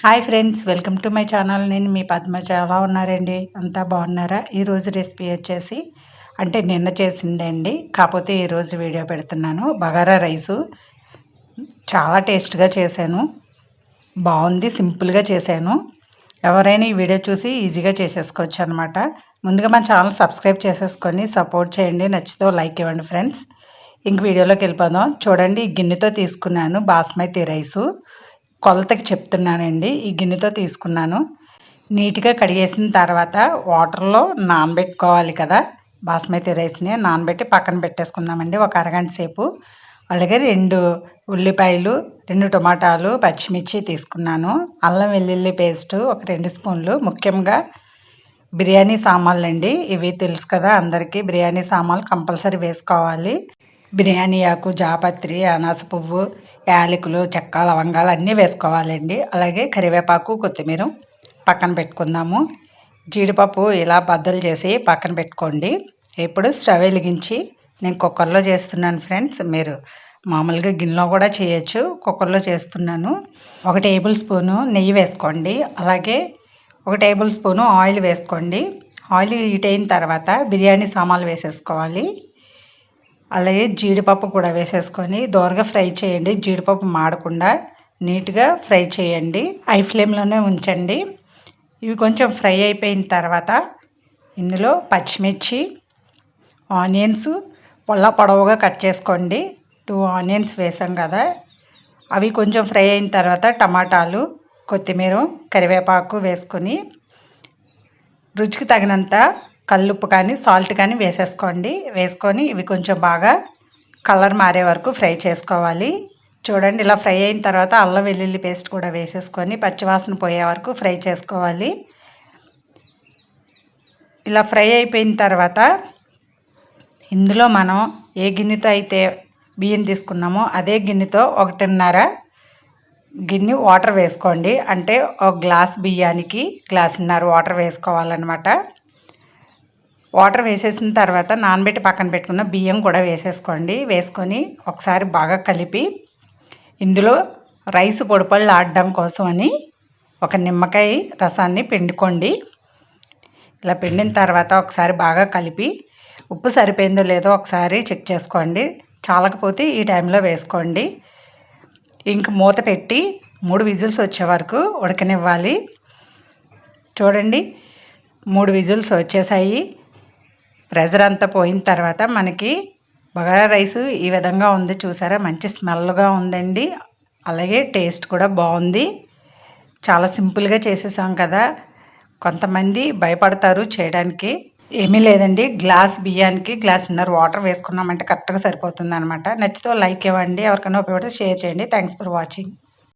Hi friends welcome to my channel. నేను మీ పద్మజ ఎలా ఉన్నారండి? అంతా బాగున్నారా? ఈరోజు రెసిపీ వచ్చేసి అంటే నిన్న చేసిందండి కాకపోతే ఈరోజు వీడియో పెడుతున్నాను. బగారా రైసు. చాలా టేస్ట్గా చేశాను. బాగుంది సింపుల్గా చేశాను. ఎవరైనా ఈ వీడియో చూసి ఈజీగా చేసేసుకోవచ్చు అనమాట ముందుగా మన ఛానల్ సబ్స్క్రైబ్ చేసేసుకొని సపోర్ట్ చేయండి. నచ్చితే లైక్ ఇవ్వండి ఫ్రెండ్స్. ఇంక వీడియోలోకి వెళ్ళిపోదాం. చూడండి ఈ గిన్నెతో తీసుకున్నాను బాస్మతి రైసు. కొలతకి చెప్తున్నానండి. ఈ గిన్నెతో తీసుకున్నాను. నీట్గా కడిగేసిన తర్వాత వాటర్లో నానబెట్టుకోవాలి కదా. బాస్మతి రైస్ని నానబెట్టి పక్కన పెట్టేసుకుందామండి. ఒక అరగంట సేపు. అలాగే రెండు ఉల్లిపాయలు రెండు టొమాటాలు పచ్చిమిర్చి తీసుకున్నాను. అల్లం వెల్లుల్లి పేస్ట్ ఒక రెండు స్పూన్లు. ముఖ్యంగా బిర్యానీ సామాన్లు అండి ఇవి తెలుసు కదా అందరికీ. బిర్యానీ సామాన్లు కంపల్సరీ వేసుకోవాలి. బిర్యానీ ఆకు జాపత్రి అనాస పువ్వు యాలకులు చెక్క లవంగాలు అన్నీ వేసుకోవాలండి. అలాగే కరివేపాకు కొత్తిమీర పక్కన పెట్టుకుందాము. జీడిపప్పు ఇలా బద్దలు చేసి పక్కన పెట్టుకోండి. ఇప్పుడు స్టవ్ వెలిగించి నేను కుక్కర్లో చేస్తున్నాను ఫ్రెండ్స్. మీరు మామూలుగా గిన్నెలో కూడా చేయొచ్చు. కుక్కర్లో చేస్తున్నాను. ఒక టేబుల్ స్పూను నెయ్యి వేసుకోండి. అలాగే ఒక టేబుల్ స్పూను ఆయిల్ వేసుకోండి. ఆయిల్ హీట్ అయిన తర్వాత బిర్యానీ సామాన్లు వేసేసుకోవాలి. అలాగే జీడిపప్పు కూడా వేసేసుకొని దోరగా ఫ్రై చేయండి. జీడిపప్పు మాడకుండా నీట్గా ఫ్రై చేయండి. హై ఫ్లేమ్లోనే ఉంచండి. ఇవి కొంచెం ఫ్రై అయిపోయిన తర్వాత ఇందులో పచ్చిమిర్చి ఆనియన్స్ పొల్ల పొడవుగా కట్ చేసుకోండి. టూ ఆనియన్స్ వేసాం కదా. అవి కొంచెం ఫ్రై అయిన తర్వాత టమాటాలు కొత్తిమీర కరివేపాకు వేసుకొని రుచికి తగినంత కల్లుప్పు కానీ సాల్ట్ కానీ వేసేసుకోండి. వేసుకొని ఇవి కొంచెం బాగా కలర్ మారే వరకు ఫ్రై చేసుకోవాలి. చూడండి ఇలా ఫ్రై అయిన తర్వాత అల్లం వెల్లుల్లి పేస్ట్ కూడా వేసేసుకొని పచ్చివాసన పోయే వరకు ఫ్రై చేసుకోవాలి. ఇలా ఫ్రై అయిపోయిన తర్వాత ఇందులో మనం ఏ గిన్నెతో అయితే బియ్యం తీసుకున్నామో అదే గిన్నెతో ఒకటిన్నర గిన్నె వాటర్ వేసుకోండి. అంటే ఒక గ్లాస్ బియ్యానికి గ్లాసున్నర వాటర్ వేసుకోవాలన్నమాట. వాటర్ వేసేసిన తర్వాత నానబెట్టి పక్కన పెట్టుకున్న బియ్యం కూడా వేసేసుకోండి. వేసుకొని ఒకసారి బాగా కలిపి ఇందులో రైస్ పొడిపళ్ళు ఆడడం కోసం అని ఒక నిమ్మకాయ రసాన్ని పిండుకోండి. ఇలా పిండిన తర్వాత ఒకసారి బాగా కలిపి ఉప్పు సరిపోయిందో లేదో ఒకసారి చెక్ చేసుకోండి. చాలకపోతే ఈ టైంలో వేసుకోండి. ఇంక మూత పెట్టి మూడు విజిల్స్ వచ్చే వరకు ఉడకనివ్వాలి. చూడండి మూడు విజిల్స్ వచ్చేసాయి. ప్రెజర్ అంతా పోయిన తర్వాత మనకి బగారా రైస్ ఈ విధంగా ఉంది చూసారా? మంచి స్మెల్గా ఉందండి. అలాగే టేస్ట్ కూడా బాగుంది. చాలా సింపుల్గా చేసేసాం కదా. కొంతమంది భయపడతారు చేయడానికి. ఏమీ లేదండి. గ్లాస్ బియ్యానికి గ్లాస్న్నర వాటర్ వేసుకున్నామంటే కరెక్ట్గా సరిపోతుంది అనమాట నచ్చితే లైక్ ఇవ్వండి. ఎవరికైనా ఉపయోగపడితే షేర్ చేయండి. Thanks for watching.